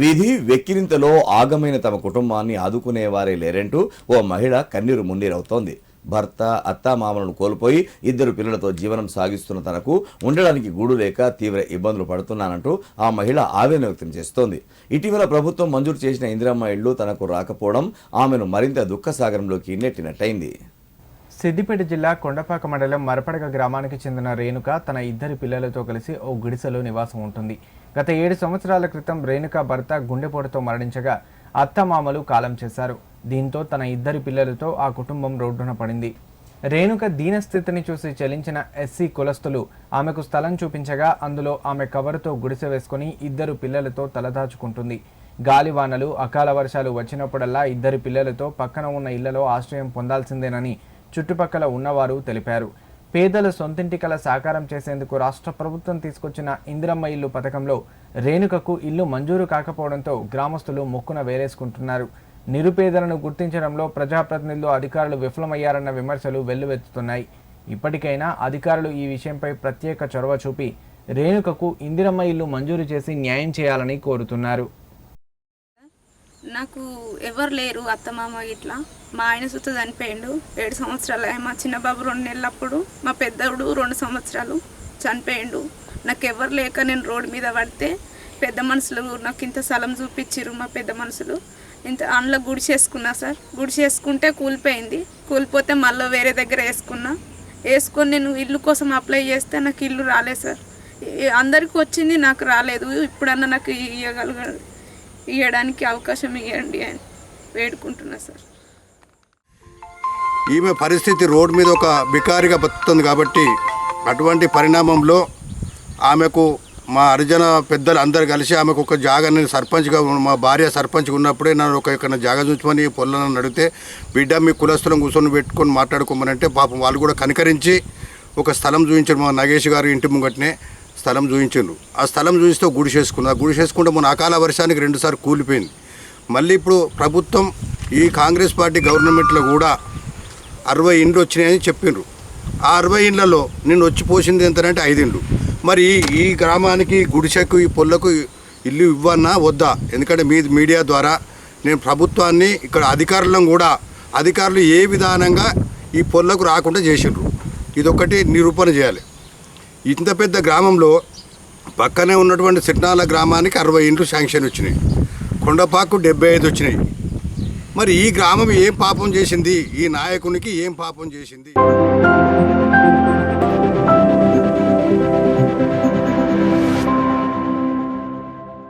విధి వెక్కిరింతలో ఆగమైన తమ కుటుంబాన్ని ఆదుకునేవారే లేరంటూ ఓ మహిళ కన్నీరు మున్నీరవుతోంది భర్త అత్తామామలను కోల్పోయి ఇద్దరు పిల్లలతో జీవనం సాగిస్తున్న తనకు ఉండడానికి గూడు లేక తీవ్ర ఇబ్బందులు పడుతున్నానంటూ ఆ మహిళ ఆవేదన వ్యక్తం చేస్తోంది. ఇటీవల ప్రభుత్వం మంజూరు చేసిన ఇందిరమ్మ ఇళ్ళు తనకు రాకపోవడం ఆమెను మరింత దుఃఖసాగరంలోకి నెట్టినట్టయింది. సిద్దిపేట జిల్లా కొండపాక మండలం మరపడగ గ్రామానికి చెందిన రేణుక తన ఇద్దరి పిల్లలతో కలిసి ఓ గుడిసెలో నివాసం ఉంటుంది. గత ఏడు సంవత్సరాల క్రితం రేణుక భర్త గుండెపోటుతో మరణించగా అత్తమామలు కాలం చేశారు. దీంతో తన ఇద్దరి పిల్లలతో ఆ కుటుంబం రోడ్డున పడింది. రేణుక దీనస్థితిని చూసి చలించిన ఎస్సీ కులస్తులు ఆమెకు స్థలం చూపించగా అందులో ఆమె కవరుతో గుడిసె వేసుకుని ఇద్దరు పిల్లలతో తలదాచుకుంటుంది. గాలివానలు అకాల వర్షాలు వచ్చినప్పుడల్లా ఇద్దరి పిల్లలతో పక్కన ఉన్న ఇళ్ళలో ఆశ్రయం పొందాల్సిందేనని చుట్టుపక్కల ఉన్నవారు తెలిపారు. పేదల సొంతింటి కల సాకారం చేసేందుకు రాష్ట్ర ప్రభుత్వం తీసుకొచ్చిన ఇందిరమ్మ ఇల్లు పథకంలో రేణుకకు ఇల్లు మంజూరు కాకపోవడంతో గ్రామస్తులు మొక్కున వేలేసుకుంటున్నారు నిరుపేదలను గుర్తించడంలో ప్రజాప్రతినిధులు అధికారులు విఫలమయ్యారన్న విమర్శలు వెల్లువెత్తుతున్నాయి. ఇప్పటికైనా అధికారులు ఈ విషయంపై ప్రత్యేక చొరవ చూపి రేణుకకు ఇందిరమ్మ ఇల్లు మంజూరు చేసి న్యాయం చేయాలని కోరుతున్నారు. నాకు ఎవరు లేరు అత్తమామ ఇట్లా. మా ఆయన సుత చనిపోయిండు ఏడు సంవత్సరాలు మా చిన్న బాబు రెండు నెలలప్పుడు మా పెద్దడు రెండు సంవత్సరాలు చనిపోయిండు. నాకు ఎవరు లేక నేను రోడ్డు మీద పడితే పెద్ద మనుషులు నాకు ఇంత స్థలం చూపించిర్రు మా పెద్ద మనుషులు. ఇంత అందులో గుడిసేసుకున్నా సార్. గుడి చేసుకుంటే కూలిపోయింది. కూలిపోతే మళ్ళీ వేరే దగ్గర వేసుకున్నా. వేసుకొని నేను ఇల్లు కోసం అప్లై చేస్తే నాకు ఇల్లు రాలేదు సార్. అందరికీ వచ్చింది నాకు రాలేదు. ఇప్పుడన్నా నాకు ఇవ్వగలగదు ఇవ్వడానికి అవకాశం ఇవ్వండి అని వేడుకుంటున్నా సార్. ఈమె పరిస్థితి రోడ్ మీద ఒక బికారిగా బతుకుతుంది కాబట్టి అటువంటి పరిణామంలో ఆమెకు మా హరిజన పెద్దలు అందరు కలిసి ఆమెకు ఒక జాగా నేను సర్పంచ్గా మా భార్య సర్పంచ్గా ఉన్నప్పుడే నన్ను ఒక ఇక్కడ జాగా చూసుకొని పొలను అడిగితే బిడ్డ మీ కులస్థలం కూర్చొని పెట్టుకొని మాట్లాడుకోమనంటే పాపం వాళ్ళు కూడా కనికరించి ఒక స్థలం చూపించారు మా నగేష్ గారు ఇంటి ముంగట్నే. స్థలం చూపించిండ్రు ఆ స్థలం చూపిస్తే గుడి చేసుకున్నా ఆ గుడి చేసుకుంటే మన అకాల వర్షానికి రెండుసార్లు కూలిపోయింది. మళ్ళీ ఇప్పుడు ప్రభుత్వం ఈ కాంగ్రెస్ పార్టీ గవర్నమెంట్లో కూడా అరవై ఇండ్లు వచ్చినాయని చెప్పిండ్రు ఆ అరవై ఇండ్లలో నేను వచ్చి పోసింది ఎంతనంటే ఐదు ఇండ్లు. మరి ఈ- ఈ గ్రామానికి గుడిసెకు ఈ పొల్లకు ఇల్లు ఇవ్వన్నా వద్దా? ఎందుకంటే మీ మీడియా ద్వారా నేను ప్రభుత్వాన్ని ఇక్కడ అధికారులను కూడా అధికారులు ఏ విధానంగా ఈ పొల్లకు రాకుండా చేసిండ్రు ఇదొకటి నిరూపణ చేయాలి. ఇంత పెద్ద గ్రామంలో పక్కనే ఉన్నటువంటి సిట్నాల గ్రామానికి అరవై ఇండ్లు శాంక్షన్ వచ్చినాయి. కొండపాకు డెబ్బై ఐదు వచ్చినాయి. మరి ఈ గ్రామం ఏం పాపం చేసింది? ఈ నాయకునికి ఏం పాపం చేసింది?